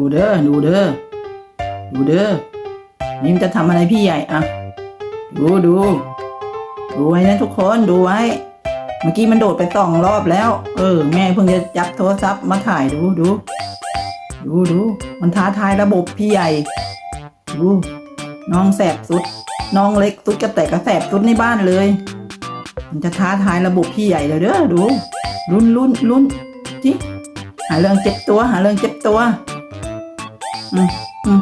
ดูเด้อ ดูเด้อ ดูเด้อ นี่มันจะทำอะไรพี่ใหญ่อะดูดู ดูไว้นะทุกคนดูไว้ เมื่อกี้มันโดดไปสองรอบแล้ว เออ แม่เพิ่งจะจับโทรศัพท์มาถ่ายดูดู ดูดู มันท้าทายระบบพี่ใหญ่ ดู น้องแสบสุด น้องเล็กสุดกระแตกกระแสบสุดในบ้านเลย มันจะท้าทายระบบพี่ใหญ่เลยเด้อดู ลุ้นลุ้นลุ้นจิหาเรื่องเจ็บตัว หาเรื่องเจ็บตัว อืม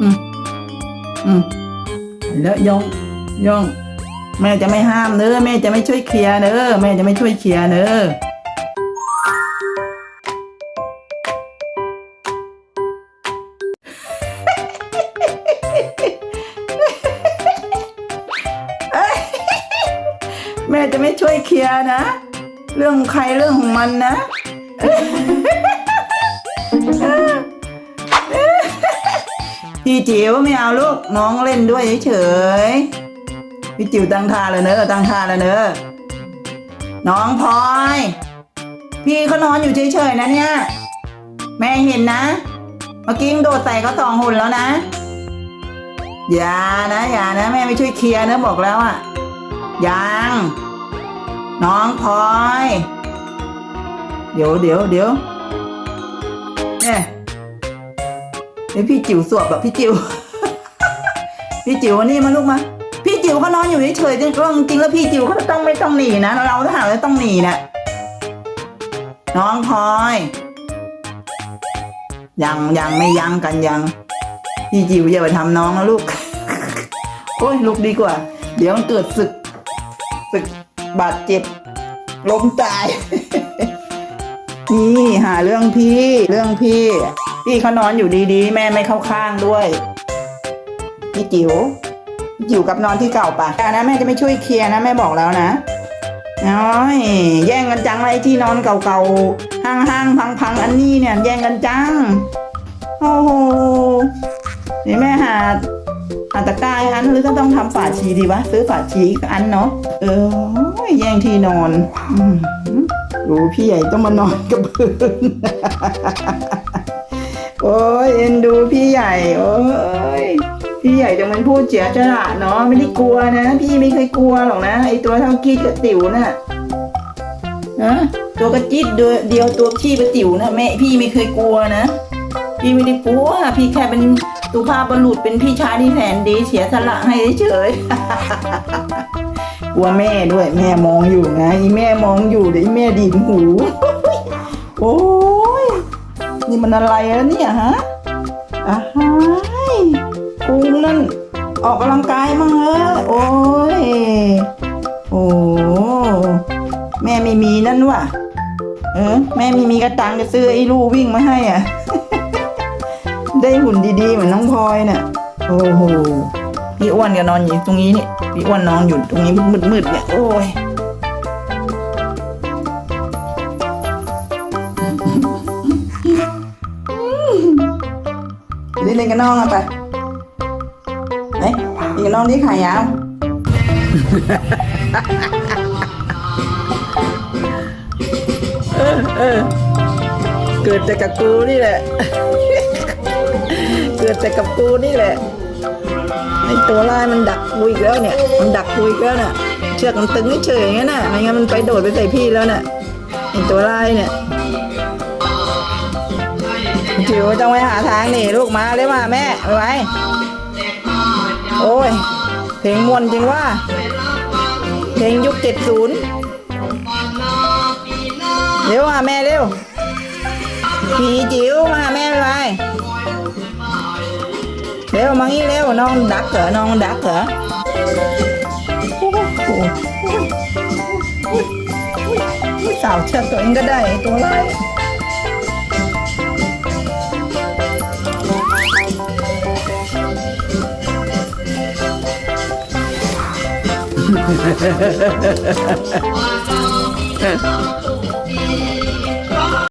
อืมอืมแล้วยองยอง แม่จะไม่ห้ามเด้อแม่จะไม่ช่วยเคลียร์เด้อแม่จะไม่ช่วยเคลียร์เด้อแม่จะไม่ช่วยเคลียร์นะ เรื่องใครเรื่องของมันนะ พี่จิ๋วไม่เอาลูกน้องเล่นด้วยเฉยพี่จิ๋วตั้งท่าเลยเนอะตั้งท่าเลยเนอะน้องพลอย พี่เขานอนอยู่เฉยๆนะเนี่ย แม่เห็นนะเมื่อกี้โดดใส่เขาสองหุ่นแล้วนะอย่านะอย่านะแม่ไม่ช่วยเคลียร์นะบอกแล้วอะยังน้องพลอย เดี๋ยวเดี๋ยวเดี๋ยวเนี่ย ดี๋ยวพี่จิ๋วสวบแบบพี่จิ๋ว พี่จิ๋ววันี่มาลูกมา พี่จิ๋วเขานอนอยู่เฉยๆจริงจริงๆแล้วพี่จิ๋วเขาต้องไม่ต้องหนีนะ เราถ้าหากว่าต้องหนีนะน้องพลอย ยังยังไม่ยังกันยัง พี่จิ๋วอย่าไปทำน้องนะลูก โอ้ยลูกดีกว่า เดี๋ยวมันเกิดศึกศึกบาดเจ็บล้มตาย นี่หาเรื่องพี่ เรื่องพี่ พี่เขานอนอยู่ดีๆ แม่ไม่เข้าข้างด้วยพี่จิ๋วพี่จิ๋วกับนอนที่เก่าปะแต่นะแม่จะไม่ช่วยเคลียร์นะแม่บอกแล้วนะน้อยแย่งกันจังไรที่นอนเก่าๆห้างๆพังๆอันนี้เนี่ย แย่งกันจังโอ้โหเดี๋ยวแม่หาหาตะกร้าให้อันหรือก็ต้องทำฝาชีดีวะซื้อฝาชีอีกอันเนาะเออแย่งที่นอนอืมดูพี่ใหญ่ต้องมานอนกับพื้น โอ้ยเอ็นดูพี่ใหญ่ โอ้ยพี่ใหญ่จะมันพูดเจียฉลาดเนาะไม่ได้กลัวนะ พี่ไม่เคยกลัวหรอกนะไอตัวเท่ากี้กับติ๋วน่ะนะตัวกระจิตเดียวเดียวตัวขี้กระติ๋วนะแม่พี่ไม่เคยกลัวนะพี่ไม่ได้กลัวพี่แค่เป็นสุภาพบุรุษเป็นพี่ชายที่แสนดีเสียสละให้เฉยกลัวแม่ด้วยแม่มองอยู่ไงอีแม่มองอยู่เดี๋ยวอีแม่ดีหูโอ้ นี่มันอะไรแล้วเนี่ยฮะอะฮายพุงนั่น ออกกำลังกายมั้งเหรอโอ้ย โอ้แม่ไม่มีนั่นว่ะ เออแม่ไม่มีกระตังจะซื้อไอ้ลูวิ่งมาให้อะ ได้หุ่นดีๆ เหมือนน้องพลอยน่ะโอ้โหพี่อ้วนก็นอนอยู่ตรงนี้นี่พี่อ้วนนอนอยู่ตรงนี้มืดๆเนี่ยโอ้ย lên cái non hả ta đấy đi cái non đi khai áo เออเออเกิดแต่กับกูนี่แหละเกิดแต่กับกูนี่แหละไอตัวลายมันดักกูอีกแล้วเนี่ย มันดักกูอีกแล้วเนี่ยเชือกมันตึงเฉยอย่างนั้นน่ะ ไม่งั้นมันไปโดดไปใส่พี่แล้วน่ะ ไอตัวลายเนี่ย จิ๋วต้องไปหาทางหนีลูกมาเลยมาแม่ไปไว้โอ้ย เพลงมวนจริงว่า เพลงยุคเจ็ดศูนย์เร็วมาแม่เร็วพี่จิ๋วมาแม่ไปไปเร็วมางี้เร็วน้องดักเหรอน้องดักเหรอโอ้โหสาวเชือกตัวเองก็ได้ตัวไราย